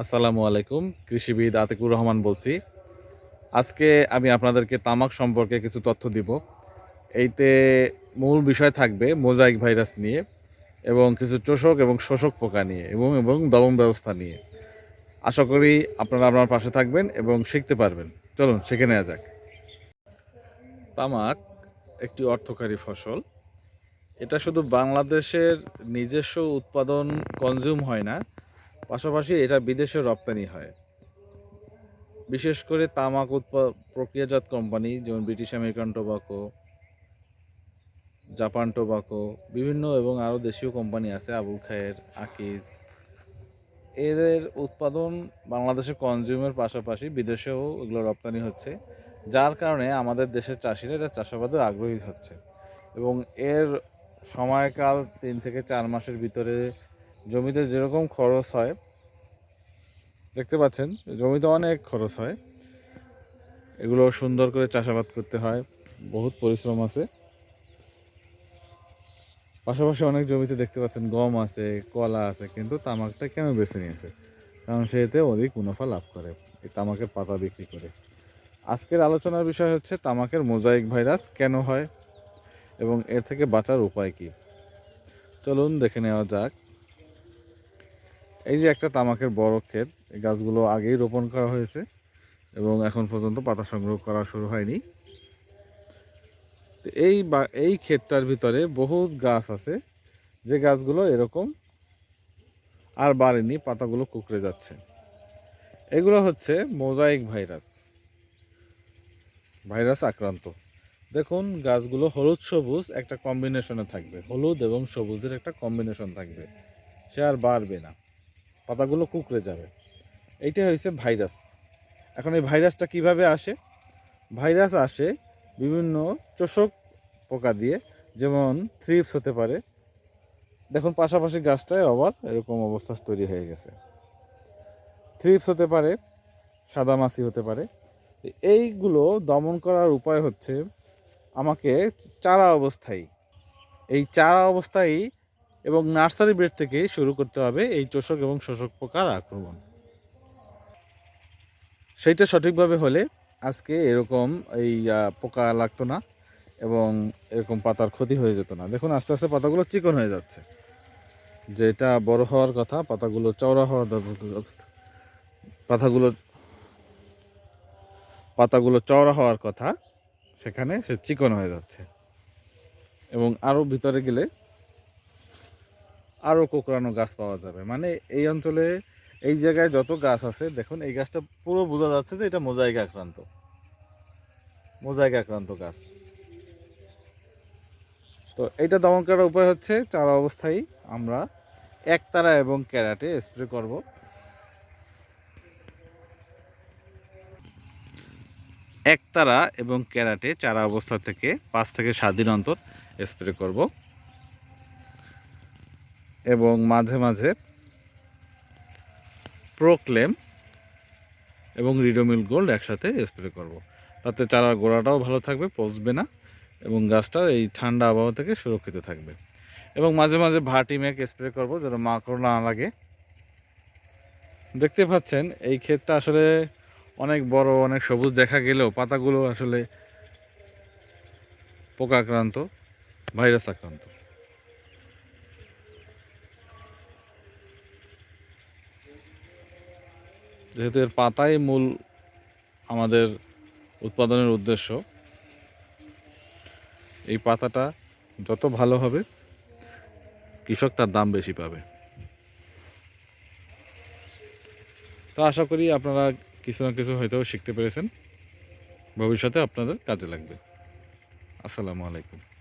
আসসালামু আলাইকুম, কৃষিবিদ আতিকুর রহমান বলছি। আজকে আমি আপনাদেরকে তামাক সম্পর্কে কিছু তথ্য দিব। এইতে মূল বিষয় থাকবে মোজাইক ভাইরাস নিয়ে এবং কিছু চোষক এবং শোষক পোকা নিয়ে এবং এবং দমন ব্যবস্থা নিয়ে। আশা করি আপনারা আপনার পাশে থাকবেন এবং শিখতে পারবেন। চলুন, শিখে নেওয়া যাক। তামাক একটি অর্থকারী ফসল। এটা শুধু বাংলাদেশের নিজস্ব উৎপাদন কনজিউম হয় না পাশাপাশি এটা বিদেশে রপ্তানি হয়। বিশেষ করে তামাক উৎপা, প্রক্রিয়াজাত কোম্পানি, যেমন British American Tobacco, Japan Tobacco, বিভিন্ন এবং আরও দেশীয় কোম্পানি আছে, আবুল খায়ের, আকিজ। এদের উৎপাদন বাংলাদেশে কনজিউমের পাশাপাশি বিদেশেও এগুলো রপ্তানি হচ্ছে, যার কারণে আমাদের দেশের চাষিরা এটা চাষাবাদে আগ্রহী হচ্ছে। এবং এর সময়কাল তিন থেকে চার মাসের ভিতরে জমিতে যেরকম খরচ হয়, দেখতে পাচ্ছেন, জমিতে অনেক খরচ হয়। এগুলো সুন্দর করে চাষাবাদ করতে হয়, বহুত পরিশ্রম আছে। পাশাপাশি অনেক জমিতে দেখতে পাচ্ছেন, গম আছে, কলা আছে, কিন্তু তামাকটা কেন বেছে নিয়েছে? কারণ সে এতে অধিক মুনাফা লাভ করে, এই তামাকের পাতা বিক্রি করে। আজকের আলোচনার বিষয় হচ্ছে, তামাকের মোজাইক ভাইরাস কেন হয় এবং এর থেকে বাঁচার উপায় কি? চলুন দেখে নেওয়া যাক। এই যে একটা তামাকের বড় ক্ষেত, এই গাছগুলো আগেই রোপণ করা হয়েছে এবং এখন পর্যন্ত পাতা সংগ্রহ করা শুরু হয়নি। তো এই বা, এই ক্ষেতটার ভিতরে বহুত গাছ আছে, যে গাছগুলো এরকম আর বাড়েনি, পাতাগুলো কুকড়ে যাচ্ছে। এগুলো হচ্ছে মোজাইক ভাইরাস ভাইরাস আক্রান্ত। দেখুন, গাছগুলো হলুদ সবুজ একটা কম্বিনেশনে থাকবে, হলুদ এবং সবুজের একটা কম্বিনেশন থাকবে, সে আর বাড়বে না। পাতাগুলো কুকড়ে যাবে। এইটা হয়েছে ভাইরাস। এখন এই ভাইরাসটা কীভাবে আসে? ভাইরাস আসে বিভিন্ন চোষক পোকা দিয়ে, যেমন থ্রিপস হতে পারে। দেখুন, পাশাপাশি গাছটায় আবার এরকম অবস্থা তৈরি হয়ে গেছে। থ্রিপস হতে পারে সাদামাছি হতে পারে। এইগুলো দমন করার উপায় হচ্ছে, আমাকে চারা অবস্থায়, এই চারা অবস্থায় এবং নার্সারি বেড থেকে শুরু করতে হবে এই চোষক এবং শোষক পোকার আক্রমণ। সেইটা সঠিকভাবে হলে আজকে এরকম এই পোকা লাগতো না এবং এরকম পাতার ক্ষতি হয়ে যেত না। দেখুন, আস্তে আস্তে পাতাগুলো চিকন হয়ে যাচ্ছে। যেটা বড় হওয়ার কথা, পাতাগুলো চওড়া হওয়ার পাতাগুলো পাতাগুলো চওড়া হওয়ার কথা, সেখানে সে চিকন হয়ে যাচ্ছে। এবং আরও ভিতরে গেলে আরও কোকড়ানো গাছ পাওয়া যাবে। মানে এই অঞ্চলে এই জায়গায় যত গাছ আছে, দেখুন এই গাছটা পুরো বোঝা যাচ্ছে যে এটা মোজাইক আক্রান্ত। মোজাইক আক্রান্ত গাছ। তো এটা দমন করার উপায় হচ্ছে, চারা অবস্থায় আমরা একতারা এবং ক্যারাটে স্প্রে করব। একতারা এবং ক্যারাটে চারা অবস্থা থেকে পাঁচ থেকে সাত দিন অন্তর স্প্রে করব। এবং মাঝে মাঝে প্রোক্লেম এবং রিডোমিল গোল্ড একসাথে স্প্রে করব। তাতে চারার গোড়াটাও ভালো থাকবে, পচবে না এবং গাছটা এই ঠান্ডা আবহাওয়া থেকে সুরক্ষিত থাকবে। এবং মাঝে মাঝে ভাটি ম্যাক স্প্রে করব যেন মাকড় না লাগে। দেখতে পাচ্ছেন, এই ক্ষেতটা আসলে অনেক বড়, অনেক সবুজ দেখা গেলেও পাতাগুলো আসলে পোকা আক্রান্ত, ভাইরাস আক্রান্ত। যেহেতু এর পাতাই মূল আমাদের উৎপাদনের উদ্দেশ্য, এই পাতাটা যত ভালো হবে, কৃষক তার দাম বেশি পাবে। তো আশা করি আপনারা কিছু না কিছু হয়তো শিখতে পেরেছেন। ভবিষ্যতে আপনাদের কাজে লাগবে। আসসালামু আলাইকুম।